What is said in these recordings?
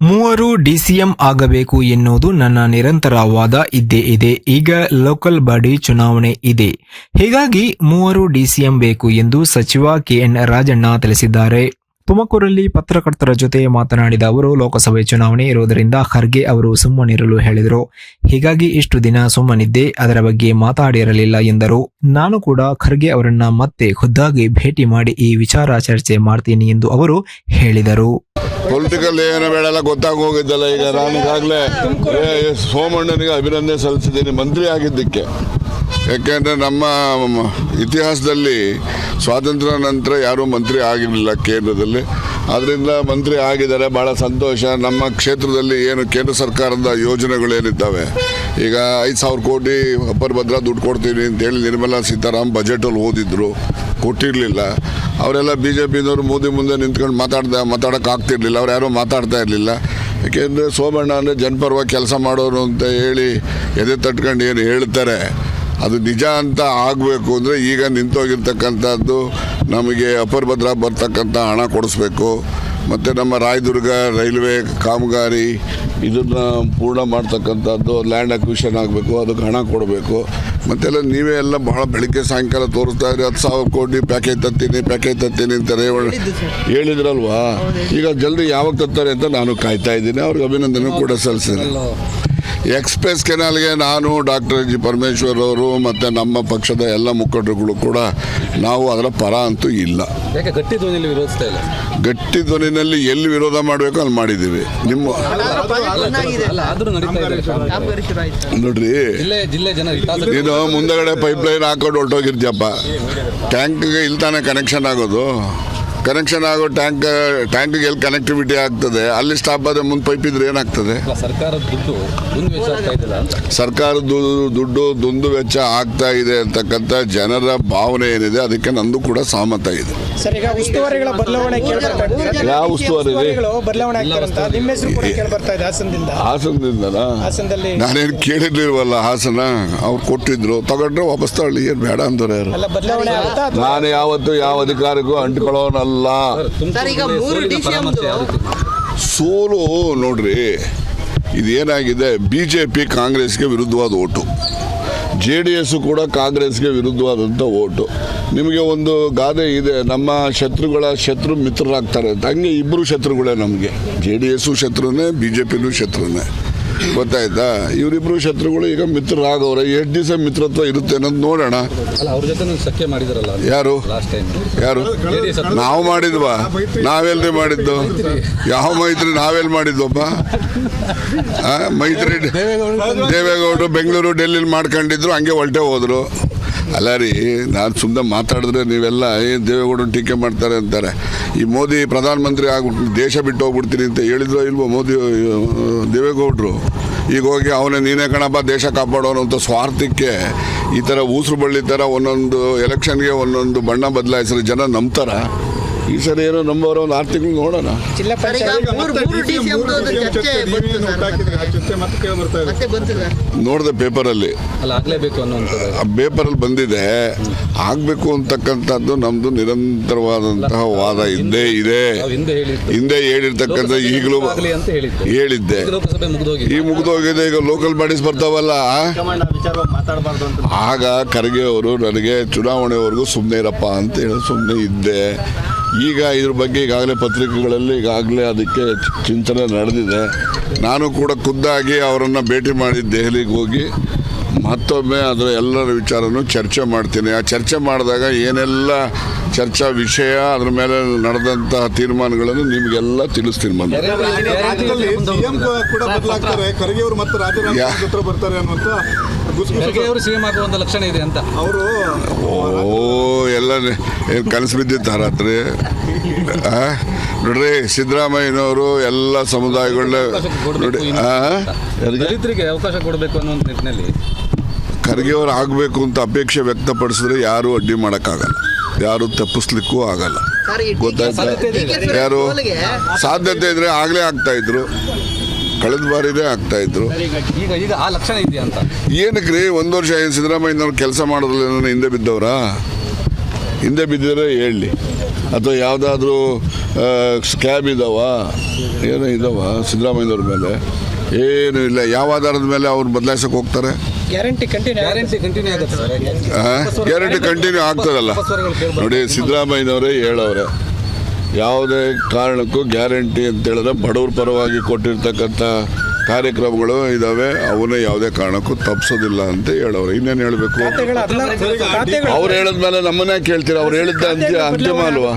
ಮೂವರು ಡಿಸಿಎಂ ಆಗಬೇಕು ಎನ್ನುವುದು ನನ್ನ ನಿರಂತರ ವಾದ ಇದ್ದೇ ಇದೆ. ಈಗ ಲೋಕಲ್ ಬಾಡಿ ಚುನಾವಣೆ ಇದೆ. ಹೀಗಾಗಿ ಮೂವರು ಡಿಸಿಎಂ ಬೇಕು ಎಂದು ಸಚಿವ ಕೆಎನ್ ರಾಜಣ್ಣ ತಿಳಿಸಿದ್ದಾರೆ. ತುಮಕೂರಲ್ಲಿ ಪತ್ರಕರ್ತರ ಜೊತೆ ಮಾತನಾಡಿದ ಅವರು, ಲೋಕಸಭೆ ಚುನಾವಣೆ ಇರುವುದರಿಂದ ಖರ್ಗೆ ಅವರು ಸುಮ್ಮನಿರಲು ಹೇಳಿದರು. ಹೀಗಾಗಿ ಇಷ್ಟು ದಿನ ಸುಮ್ಮನಿದ್ದೆ, ಅದರ ಬಗ್ಗೆ ಮಾತಾಡಿರಲಿಲ್ಲ ಎಂದರು. ನಾನು ಕೂಡ ಖರ್ಗೆ ಅವರನ್ನ ಮತ್ತೆ ಖುದ್ದಾಗಿ ಭೇಟಿ ಮಾಡಿ ಈ ವಿಚಾರ ಚರ್ಚೆ ಮಾಡ್ತೀನಿ ಎಂದು ಅವರು ಹೇಳಿದರು. ಪೊಲಿಟಿಕಲ್ ಏನು ಬೇಡ ಎಲ್ಲ ಗೊತ್ತಾಗಿ ಹೋಗಿದ್ದಲ್ಲ ಈಗ ನಾನು ಈಗಾಗಲೇ ಸೋಮಣ್ಣನಿಗೆ ಅಭಿನಂದನೆ ಸಲ್ಲಿಸಿದ್ದೀನಿ, ಮಂತ್ರಿ ಆಗಿದ್ದಕ್ಕೆ. ಯಾಕೆಂದರೆ ನಮ್ಮ ಇತಿಹಾಸದಲ್ಲಿ ಸ್ವಾತಂತ್ರ್ಯ ನಂತರ ಯಾರೂ ಮಂತ್ರಿ ಆಗಿರಲಿಲ್ಲ ಕೇಂದ್ರದಲ್ಲಿ. ಅದರಿಂದ ಮಂತ್ರಿ ಆಗಿದ್ದಾರೆ ಭಾಳ ಸಂತೋಷ. ನಮ್ಮ ಕ್ಷೇತ್ರದಲ್ಲಿ ಏನು ಕೇಂದ್ರ ಸರ್ಕಾರದ ಯೋಜನೆಗಳೇನಿದ್ದಾವೆ ಈಗ ಐದು ಸಾವಿರ ಕೋಟಿ ಅಪ್ಪರ್ ಭದ್ರ ದುಡ್ಡು ಕೊಡ್ತೀವಿ ಅಂತೇಳಿ ನಿರ್ಮಲಾ ಸೀತಾರಾಮ್ ಬಜೆಟಲ್ಲಿ ಓದಿದ್ರು. ಕೊಟ್ಟಿರಲಿಲ್ಲ. ಅವರೆಲ್ಲ ಬಿ ಜೆ ಪಿದವರು ಮೋದಿ ಮುಂದೆ ನಿಂತ್ಕೊಂಡು ಮಾತಾಡ್ದ, ಮಾತಾಡೋಕೆ ಆಗ್ತಿರ್ಲಿಲ್ಲ. ಅವ್ರು ಯಾರೂ ಮಾತಾಡ್ತಾ ಇರಲಿಲ್ಲ. ಯಾಕೆಂದರೆ ಸೋಮಣ್ಣ ಅಂದರೆ ಜನಪರವಾಗಿ ಕೆಲಸ ಮಾಡೋರು ಅಂತ ಹೇಳಿ ಎದೆ ತಟ್ಕೊಂಡು ಏನು ಹೇಳ್ತಾರೆ. ಅದು ನಿಜ ಅಂತ ಆಗಬೇಕು ಅಂದರೆ ಈಗ ನಿಂತೋಗಿರ್ತಕ್ಕಂಥದ್ದು ನಮಗೆ ಅಪರ್ಭದ್ರ ಭದ್ರಾ ಬರ್ತಕ್ಕಂಥ ಹಣ ಕೊಡಿಸ್ಬೇಕು. ಮತ್ತು ನಮ್ಮ ರಾಯದುರ್ಗ ರೈಲ್ವೆ ಕಾಮಗಾರಿ ಇದನ್ನು ಪೂರ್ಣ ಮಾಡ್ತಕ್ಕಂಥದ್ದು ಲ್ಯಾಂಡ್ ಅಕ್ವಿಷನ್ ಆಗಬೇಕು ಅದಕ್ಕೆ ಹಣ ಕೊಡಬೇಕು. ಮತ್ತೆಲ್ಲ ನೀವೇ ಎಲ್ಲ ಬಹಳ ಬೆಳಿಗ್ಗೆ ಸಾಯಂಕಾಲ ತೋರಿಸ್ತಾ ಇದ್ರಿ ಹತ್ತು ಸಾವಿರ ಕೋಟಿ ಪ್ಯಾಕೇಜ್ ತತ್ತೀನಿ ಪ್ಯಾಕೇಜ್ ತತ್ತೀನಿ ಅಂತ ರೇವಣ್ಣ ಹೇಳಿದ್ರಲ್ವಾ? ಈಗ ಜಲ್ದಿ ಯಾವಾಗ ತರ್ತಾರೆ ಅಂತ ನಾನು ಕಾಯ್ತಾ ಇದ್ದೀನಿ. ಅವ್ರಿಗೆ ಅಭಿನಂದನೆ ಕೂಡ ಸಲ್ಲಿಸಿದೆ ಎಕ್ಸ್ಪ್ರೆಸ್ ಕೆನಾಲ್ಗೆ ನಾನು ಡಾಕ್ಟರ್ ಜಿ ಪರಮೇಶ್ವರ್ ಅವರು ಮತ್ತು ನಮ್ಮ ಪಕ್ಷದ ಎಲ್ಲ ಮುಖಂಡರುಗಳು ಕೂಡ ನಾವು ಅದರ ಪರ ಅಂತೂ ಇಲ್ಲ. ಗಟ್ಟಿ ಧ್ವನಿಯಲ್ಲಿ ವಿರೋಧಿಸ್ತಾ ಇಲ್ಲ? ಗಟ್ಟಿ ಧ್ವನಿನಲ್ಲಿ ಎಲ್ಲಿ ವಿರೋಧ ಮಾಡಬೇಕು ಅಲ್ಲಿ ಮಾಡಿದ್ದೀವಿ. ನಿಮ್ಮ ಇದೆ. ನೋಡ್ರಿ ಜಿಲ್ಲೆ ಜಿಲ್ಲೆ ಜನ ಹಿತಾಸಕ್ತಿ ನೀನು ಮುಂದಗಡೆ ಪೈಪ್ ಲೈನ್ ಹಾಕೊಂಡು ಹೊರಟೋಗಿರ್ತೀಯಪ್ಪ. ಟ್ಯಾಂಕ್ಗೆ ಇಲ್ಲಿ ತಾನೇ ಕನೆಕ್ಷನ್ ಆಗೋದು. ಕನೆಕ್ಷನ್ ಆಗೋ ಟ್ಯಾಂಕ್ ಟ್ಯಾಂಕ್ಗೆ ಎಲ್ಲಿ ಕನೆಕ್ಟಿವಿಟಿ ಆಗ್ತದೆ ಅಲ್ಲಿ ಸ್ಟಾಪ್ ಆದರೆ ಮುಂದೆ ಪೈಪ್ ಇದ್ರೆ ಏನಾಗ್ತದೆ? ಅಲ್ಲ ಸರ್ಕಾರದ ದುಡ್ಡು ದುಂದು ವೆಚ್ಚ ಆಗ್ತಾ ಇದ್ದಿಲ್ಲ. ಅಂತ ಸರ್ಕಾರದ ದುಡ್ಡು ದುಂದು ವೆಚ್ಚ ಆಗ್ತಾ ಇದೆ ಅಂತಕ್ಕಂಥ ಜನರ ಭಾವನೆ ಏನಿದೆ ಅದಕ್ಕೆ ನಂದು ಕೂಡ ಸಹಮತ ಇದೆ. ಸರ್ ಈಗ ಉಸ್ತುವಾರಿಗಳ ಬದಲಾವಣೆ ಕೇಳ್ಬರ್ತಾ ಯಾವ ಉಸ್ತುವಾರಿ ಇದೆ? ಬದಲಾವಣೆ ಆಗ್ತಾರೆ ನಿಮ್ಮ ಹೆಸರು ಕೂಡ ಕೇಳ್ಬರ್ತಾ ಇದೆ ಹಾಸನದಿಂದ. ನಾನೇನು ಕೇಳಿರ್ಲಿಲ್ವಲ್ಲ ಹಾಸನ? ಅವ್ರು ಕೊಟ್ಟಿದ್ರು ತಗೊಂಡ್ರೆ ವಾಪಸ್ ತಗೊಳ್ಳಿ ಏನು ಬೇಡ ಬದಲಾವಣೆ ನಾನು ಯಾವತ್ತು ಯಾವ ಅಧಿಕಾರಿಗೂ ಅಂಟ್ಕೊಳ್ಳೋನಲ್ಲ. ಸರ್, ಈಗ ಮೂರು ಸೋಲು ನೋಡ್ರಿ ಇದೇನಾಗಿದೆ? ಬಿ ಜೆ ಪಿ ಕಾಂಗ್ರೆಸ್ಗೆ ವಿರುದ್ಧವಾದ ಓಟು. ಜೆ ಡಿ ಎಸ್ಸು ಕೂಡ ಕಾಂಗ್ರೆಸ್ಗೆ ವಿರುದ್ಧವಾದಂಥ ಓಟು. ನಿಮಗೆ ಒಂದು ಗಾದೆ ಇದೆ ನಮ್ಮ ಶತ್ರುಗಳ ಶತ್ರು ಮಿತ್ರರಾಗ್ತಾರೆ ಅಂತ. ಹಂಗೆ ಇಬ್ಬರು ಶತ್ರುಗಳೇ ನಮಗೆ. ಜೆ ಡಿ ಎಸ್ಸು ಶತ್ರುನೇ ಬಿ ಜೆ ಪಿನೂ ಶತ್ರುನೇ. ಗೊತ್ತಾಯ್ತಾ? ಇವರಿಬ್ರು ಶತ್ರುಗಳು ಈಗ ಮಿತ್ರರಾಗವ್ರೆ ಎಷ್ಟು ದಿವಸ ಮಿತ್ರತ್ವ ಇರುತ್ತೆ ಅನ್ನೋದು ನೋಡೋಣ. ಅಲ್ಲ ಅವ್ರ ಜೊತೆ ನೀವು ಸಖ್ಯ ಮಾಡಿದಿರಲ್ಲ ಯಾರು? ಯಾರು? ನಾವು ಮಾಡಿದ್ವಾ? ನಾವೆಲ್ರಿ ಮಾಡಿದ್ದು? ಯಾವ ಮೈತ್ರಿ ನಾವೆಲ್ಲಿ ಮಾಡಿದ್ವಪ್ಪ ಆ, ಮೈತ್ರಿ ದೇವೇಗೌಡರು ಬೆಂಗಳೂರು ಡೆಲ್ಲಿಲಿ ಮಾಡ್ಕೊಂಡಿದ್ರು ಹಂಗೆ ಹೊಲ್ಟೆ ಹೋದ್ರು. ಅಲ್ಲ ರೀ, ನಾನು ಸುಮ್ಮನೆ ಮಾತಾಡಿದ್ರೆ ನೀವೆಲ್ಲ ಏನು ದೇವೇಗೌಡರು ಟೀಕೆ ಮಾಡ್ತಾರೆ ಅಂತಾರೆ. ಈ ಮೋದಿ ಪ್ರಧಾನಮಂತ್ರಿ ಆಗ್ಬಿಟ್ಟು ದೇಶ ಬಿಟ್ಟು ಹೋಗ್ಬಿಡ್ತೀನಿ ಅಂತ ಹೇಳಿದ್ರು ಇಲ್ವೋ ಮೋದಿ ದೇವೇಗೌಡರು? ಈಗ ಹೋಗಿ ಅವನೇ ನೀನೇ ಕಣಪ್ಪ, ದೇಶ ಕಾಪಾಡೋನು ಅಂತ ಸ್ವಾರ್ಥಕ್ಕೆ ಈ ಥರ ಊಸರು ಬಳ್ಳಿ ಥರ ಒಂದೊಂದು ಎಲೆಕ್ಷನ್ಗೆ ಒಂದೊಂದು ಬಣ್ಣ ಬದಲಾಯಿಸಿದ್ರೆ ಜನ ನಂಬ್ತಾರ? ಈ ಸರಿ ಏನೋ ನಂಬರ್ ಒಂದು ಆರು ತಿಂಗಳು ನೋಡೋಣ. ಜಿಲ್ಲಾ ಸರ್ ಮೂರು ಮೂರು ಡಿಸಿಎಂ ಚರ್ಚೆ ಬಂತು ಸರ್ ಮತ್ತೆ ಬಂತು ಸರ್. ನೋಡಿದೆ ಪೇಪರಲ್ಲಿ. ಅಲ್ಲ ಆಗ್ಲೇಬೇಕು ಅನ್ನುವಂಥದ್ದು ಆ ಪೇಪರಲ್ಲಿ ಬಂದಿದೆ ಆಗಬೇಕು ಅಂತಕ್ಕಂಥದ್ದು ನಮ್ಮದು ನಿರಂತರವಾದಂತಹ ವಾದ ಇದ್ದೇ ಇದೆ. ಹಿಂದೆ ಹೇಳಿರ್ತಕ್ಕಂಥ ಈಗಲೂ ಆಗಲಿ ಅಂತ ಹೇಳಿದ್ದು. ಈ ಮುಗಿದೋಗಿದೆ ಈಗ ಲೋಕಲ್ ಬಾಡೀಸ್ ಬರ್ತಾವಲ್ಲ? ಆಗ ಖರ್ಗೆ ಅವರು ನನಗೆ ಚುನಾವಣೆವರೆಗೂ ಸುಮ್ಮನೆ ಇರಪ್ಪ ಅಂತ ಹೇಳಿ ಸುಮ್ಮನೆ ಇದ್ದೆ. ಈಗ ಇದ್ರ ಬಗ್ಗೆ ಈಗಾಗಲೇ ಪತ್ರಿಕೆಗಳಲ್ಲಿ ಈಗಾಗಲೇ ಅದಕ್ಕೆ ಚಿಂತನೆ ನಡೆದಿದೆ. ನಾನು ಕೂಡ ಖುದ್ದಾಗಿ ಅವರನ್ನು ಭೇಟಿ ಮಾಡಿ ದೆಹಲಿಗೆ ಹೋಗಿ ಮತ್ತೊಮ್ಮೆ ಅದರ ಎಲ್ಲರ ವಿಚಾರನೂ ಚರ್ಚೆ ಮಾಡ್ತೀನಿ. ಆ ಚರ್ಚೆ ಮಾಡಿದಾಗ ಏನೆಲ್ಲ ಚರ್ಚಾ ವಿಷಯ ಅದ್ರ ಮೇಲೆ ನಡೆದಂತಹ ತೀರ್ಮಾನಗಳನ್ನು ನಿಮಗೆಲ್ಲ ತಿಳಿಸ್ತೀನಿ ಬಂದು ಸಿಎಂ ಕೂಡ ಬದಲಾಗ್ತಾರೆ. ಖರ್ಗೆ ಅವರು ಮತ್ತೆ ರಾಜೀನಾಮೆ ಯಾ- ಹತ್ರ ಬರ್ತಾರೆ ಅನ್ನುವಂತ ಗುಸುಗುಸು ಖರ್ಗೆ ಅವರು ಸಿಎಂ ಲಕ್ಷಣ ಇದೆ ಅಂತ. ಅವರು ಓ ಎಲ್ಲ ಏನು ಕನಸು ಬಿದ್ದಿತ್ತು ಹತ್ರ? ನೋಡ್ರಿ ಸಿದ್ದರಾಮಯ್ಯನವರು ಎಲ್ಲ ಸಮುದಾಯಗಳನ್ನ ನೋಡಿ ದಲಿತರಿಗೆ ಅವಕಾಶ ಕೊಡಬೇಕು ಅನ್ನುವಂಥ ನಿಟ್ಟಿನಲ್ಲಿ. ಖರ್ಗೆ ಅವ್ರು ಆಗಬೇಕು ಅಂತ ಅಪೇಕ್ಷೆ ವ್ಯಕ್ತಪಡಿಸಿದ್ರೆ ಯಾರೂ ಅಡ್ಡಿ ಮಾಡೋಕ್ಕಾಗಲ್ಲ. ಯಾರು ತಪ್ಪಿಸ್ಲಿಕ್ಕೂ ಆಗಲ್ಲ. ಗೊತ್ತಾಯ್ತಾ? ಯಾರು? ಸಾಧ್ಯತೆ ಇದ್ರೆ ಆಗಲೇ ಆಗ್ತಾ ಇದ್ರು. ಕಳೆದ ಬಾರಿನೇ ಆಗ್ತಾ ಇದ್ರು. ಈಗ ಈಗ ಆ ಲಕ್ಷಣ ಇದೆಯಾ ಅಂತ? ಏನಕ್ಕೆ ರೀ? ಒಂದು ವರ್ಷ ಏನು ಸಿದ್ದರಾಮಯ್ಯನವ್ರು ಕೆಲಸ ಮಾಡೋದ್ರಲ್ಲಿ ಹಿಂದೆ ಬಿದ್ದವ್ರಾ? ಹಿಂದೆ ಬಿದ್ದಿದ್ರೆ ಹೇಳಿ. ಅಥವಾ ಯಾವುದಾದ್ರೂ ಸ್ಕ್ಯಾಬ್ ಇದಾವ? ಏನೋ ಇದಾವ ಸಿದ್ದರಾಮಯ್ಯವ್ರ ಮೇಲೆ? ಏನು ಇಲ್ಲ. ಯಾವ ಆಧಾರದ ಮೇಲೆ ಅವ್ರು ಬದಲಾಯಿಸಕ್ಕೆ ಹೋಗ್ತಾರೆ? ಗ್ಯಾರಂಟಿ ಕಂಟಿನ್ಯೂ ಗ್ಯಾರಂಟಿ ಕಂಟಿನ್ಯೂ ಆಗುತ್ತೆ ಸರ್. ಗ್ಯಾರಂಟಿ ಕಂಟಿನ್ಯೂ ಆಗ್ತದಲ್ಲ. ನೋಡಿ ಸಿದ್ದರಾಮಯ್ಯನವರೇ ಹೇಳವ್ರೆ. ಯಾವುದೇ ಕಾರಣಕ್ಕೂ ಗ್ಯಾರಂಟಿ ಅಂತ ಹೇಳಿದ್ರೆ ಬಡವ್ರ ಪರವಾಗಿ ಕೊಟ್ಟಿರ್ತಕ್ಕಂಥ ಕಾರ್ಯಕ್ರಮಗಳು ಇದಾವೆ ಅವನ್ನ ಯಾವುದೇ ಕಾರಣಕ್ಕೂ ತಪ್ಪಿಸೋದಿಲ್ಲ ಅಂತ ಹೇಳೋರು. ಇನ್ನೇನು ಹೇಳಬೇಕು? ಅವ್ರು ಹೇಳಿದ್ಮೇಲೆ ನಮ್ಮನ್ನೇ ಕೇಳ್ತೀರ? ಅವ್ರು ಹೇಳಿದ್ದ ಅಂತ್ಯ ಅಂತಿಮ ಅಲ್ವಾ?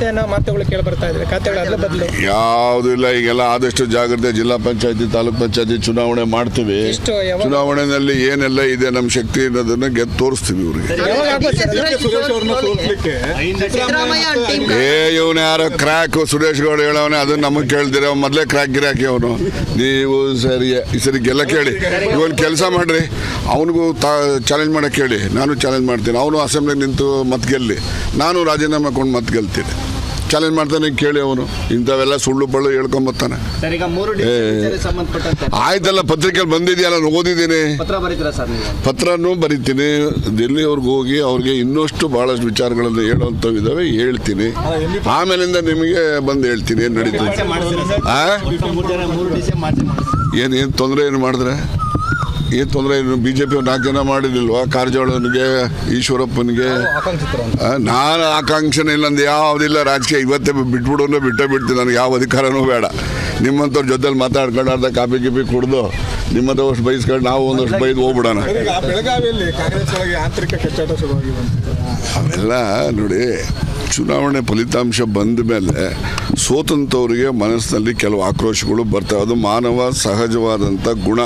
ಯಾವುದು ಇಲ್ಲ ಈಗೆಲ್ಲ ಆದಷ್ಟು ಜಾಗ್ರತೆ ಜಿಲ್ಲಾ ಪಂಚಾಯತಿ ತಾಲೂಕ್ ಪಂಚಾಯತಿ ಚುನಾವಣೆ ಮಾಡ್ತೀವಿ. ಚುನಾವಣೆಯಲ್ಲಿ ಏನೆಲ್ಲ ಇದೆ ನಮ್ಮ ಶಕ್ತಿ ಅನ್ನೋದನ್ನ ಗೆದ್ದು ತೋರಿಸ್ತೀವಿ ಇವ್ರಿಗೆ. ಏ ಇವನು ಯಾರೋ ಕ್ರ್ಯಾಕ್ ಸುರೇಶ್ ಗೌಡ ಹೇಳವನೇ ಅದನ್ನ ನಮಗೆ ಕೇಳ್ದಿರ ಮೊದಲೇ ಕ್ರ್ಯಾಕ್ ಗಿರಾಕಿ ಅವನು. ನೀವು ಸರಿ ಈ ಸರಿ ಗೆಲ್ಲ ಕೇಳಿ. ಇವನ್ ಕೆಲಸ ಮಾಡ್ರಿ. ಅವನಿಗೂ ತಾ ಚಾಲೆಂಜ್ ಮಾಡೋಕ್ಕೆ ಹೇಳಿ ನಾನು ಚಾಲೆಂಜ್ ಮಾಡ್ತೀನಿ. ಅವನು ಅಸೆಂಬ್ಲಿಗೆ ನಿಂತು ಮತ್ತೆ ಗೆಲ್ಲಿ. ನಾನು ರಾಜೀನಾಮೆ ಕೊಂಡು ಮತ್ತೆ ಗೆಲ್ತೀನಿ. ಚಾಲೆಂಜ್ ಮಾಡ್ತಾನೆ ಕೇಳಿ ಅವನು. ಇಂಥವೆಲ್ಲ ಸುಳ್ಳು ಬಳ್ಳು ಹೇಳ್ಕೊಂಬತ್ತಾನೆ ಆಯ್ತಲ್ಲ ಪತ್ರಿಕೆಯಲ್ಲಿ ಬಂದಿದೆಯಲ್ಲ ನಾನು ಓದಿದ್ದೀನಿ. ಪತ್ರನೂ ಬರಿತೀನಿ. ದಿಲ್ಲಿಯವ್ರಿಗೆ ಹೋಗಿ ಅವ್ರಿಗೆ ಇನ್ನಷ್ಟು ಭಾಳಷ್ಟು ವಿಚಾರಗಳನ್ನು ಹೇಳುವಂಥವು ಇದ್ದಾವೆ ಹೇಳ್ತೀನಿ. ಆಮೇಲಿಂದ ನಿಮಗೆ ಬಂದು ಹೇಳ್ತೀನಿ ಏನು ನಡೀತದೆ. ಏನು ಏನು ತೊಂದರೆ ಏನು ಮಾಡಿದ್ರೆ? ಏನು ತೊಂದರೆ ಏನು? ಬಿ ಜೆ ಪಿ ನಾಲ್ಕು ಜನ ಮಾಡಿರಲಿಲ್ವಾ? ಕಾರಜೋಳನಿಗೆ ಈಶ್ವರಪ್ಪನಿಗೆ? ನಾನು ಆಕಾಂಕ್ಷೆ ಇಲ್ಲ ಯಾವುದಿಲ್ಲ ರಾಜಕೀಯ. ಇವತ್ತೇ ಬಿಟ್ಬಿಡೋನು ಬಿಟ್ಟೇ ಬಿಡ್ತೀನಿ. ನನಗೆ ಯಾವ ಅಧಿಕಾರನೂ ಬೇಡ. ನಿಮ್ಮಂಥವ್ರ ಜೊತೆಲಿ ಮಾತಾಡ್ಕೊಂಡು ಅರ್ಧ ಕಾಪಿ ಗಿಪಿ ಕುಡ್ದು ನಿಮ್ಮಂಥ ವರ್ಷ ಬೈಸ್ಕೊಂಡು ನಾವು ಒಂದಷ್ಟು ಬೈದು ಹೋಗ್ಬಿಡೋಣ. ಈಗ ಬೆಳಗಾವಿಯಲ್ಲಿ ಕಾಂಗ್ರೆಸ್ ಒಳಗೆ ಆಂತರಿಕ ಕಚ್ಚಾಟ ಶುರುವಾಗಿದೆ ಅವೆಲ್ಲ ನೋಡಿ ಚುನಾವಣೆ ಫಲಿತಾಂಶ ಬಂದ ಮೇಲೆ ಸೋತಂಥವ್ರಿಗೆ ಮನಸ್ಸಿನಲ್ಲಿ ಕೆಲವು ಆಕ್ರೋಶಗಳು ಬರ್ತವೆ ಅದು ಮಾನವ ಸಹಜವಾದಂಥ ಗುಣ.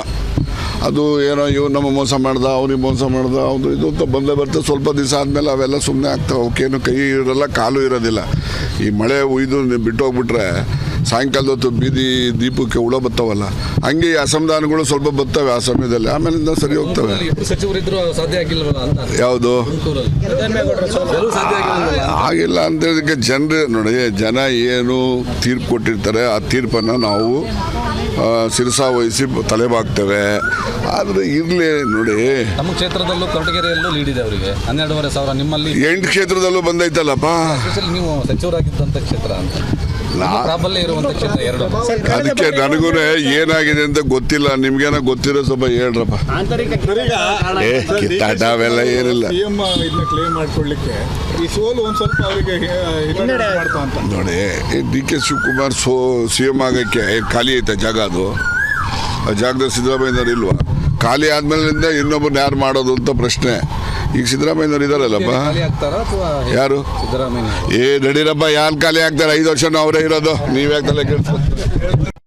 ಅದು ಏನೋ ಇವ್ರು ನಮ್ಮ ಮೋಸ ಮಾಡ್ದ, ಅವ್ರಿಗೆ ಮೋಸ ಮಾಡ್ದ, ಅವ್ರು ಇದು ಅಂತ ಬಂದೇ ಬರ್ತದೆ ಸ್ವಲ್ಪ ದಿವಸ ಆದಮೇಲೆ ಅವೆಲ್ಲ ಸುಮ್ಮನೆ ಆಗ್ತಾವೆ ಅವಕ್ಕೇನು ಕೈ ಇರೋಲ್ಲ, ಕಾಲು ಇರೋದಿಲ್ಲ. ಈ ಮಳೆ ಉಯ್ದು ಬಿಟ್ಟೋಗ್ಬಿಟ್ರೆ ಸಾಯಂಕಾಲದ ಹೊತ್ತು ಬೀದಿ ದೀಪಕ್ಕೆ ಹುಳ ಬತ್ತವಲ್ಲ. ಹಂಗೆ ಈ ಅಸಮಾಧಾನಗಳು ಸ್ವಲ್ಪ ಬರ್ತವೆ ಆ ಸಮಯದಲ್ಲಿ. ಆಮೇಲೆ ಸರಿ ಹೋಗ್ತವೆ. ಯಾವುದು? ಆಗಿಲ್ಲ ಆಗಿಲ್ಲ ಅಂತ ಹೇಳಿದಕ್ಕೆ ಜನರು ನೋಡಿ ಜನ ಏನು ತೀರ್ಪು ಕೊಟ್ಟಿರ್ತಾರೆ ಆ ತೀರ್ಪನ್ನು ನಾವು ಶಿರಸ ವಹಿಸಿ ತಲೆಬಾಗ್ತೇವೆ ಆದರೆ ಇರಲಿ ನೋಡಿ. ನಮ್ಮ ಕ್ಷೇತ್ರದಲ್ಲೂ ಕೊರಟಗೆರೆಯಲ್ಲೂ ಲೀಡ್ ಇದೆ ಅವರಿಗೆ. ಹನ್ನೆರಡೂವರೆ ಸಾವಿರ ನಿಮ್ಮಲ್ಲಿ. ಎಂಟು ಕ್ಷೇತ್ರದಲ್ಲೂ ಬಂದೈತಲ್ಲಪ್ಪ. ನೀವು ಸಚಿವರಾಗಿದ್ದಂಥ ಕ್ಷೇತ್ರ ಅಂತ. ಪ್ರಾಬಲ್ಯ ಇರುವಂಥ ಕ್ಷೇತ್ರ ಎರಡು. ಅದಕ್ಕೆ ನನಗೂ ಏನಾಗಿದೆ ಅಂತ ಗೊತ್ತಿಲ್ಲ. ನಿಮ್ಗೇನೋ ಗೊತ್ತಿರೋ ಸ್ವಲ್ಪ ಹೇಳ್ರಪ್ಪ. ಏ ಕಿತ್ತಾಟ ಅವೆಲ್ಲ ಏನಿಲ್ಲ. ಸಿಎಂ ಇದನ್ನ ಕ್ಲೇಮ್ ಮಾಡ್ಕೊಳ್ಳಿಕ್ಕೆ ಈ ಸೋಲು ಒಂದ್ ಸ್ವಲ್ಪ ಅವರಿಗೆ ಹಿನ್ನಡೆ ಮಾಡ್ತಾ ಅಂತ ನೋಡಿ D K Shivakumar so C M ಆಗೋಕ್ಕೆ ಖಾಲಿ ಐತೆ ಜಾಗ ಅದು. ಆ ಜಾಗದಲ್ಲಿ ಸಿದ್ದರಾಮಯ್ಯನವ್ರು ಇಲ್ವಾ? ಖಾಲಿ ಆದ್ಮೇಲಿಂದ ಇನ್ನೊಬ್ಬರನ್ನ ಯಾರು ಮಾಡೋದು ಅಂತ ಪ್ರಶ್ನೆ. ಈಗ ಸಿದ್ದರಾಮಯ್ಯನವ್ರು ಇದಾರಲ್ಲಪ್ಪ ಯಾರು ಸಿದ್ದರಾಮಯ್ಯ ಏ ನಡೀರಪ್ಪ ಯಾರು ಖಾಲಿ ಆಗ್ತಾರೆ? ಐದು ವರ್ಷನೂ ಅವರೇ ಇರೋದು. ನೀವ್ಯಾಕೆ ತಲೆ ಕೆಡ್ಸ್ಕೊತೀರಿ?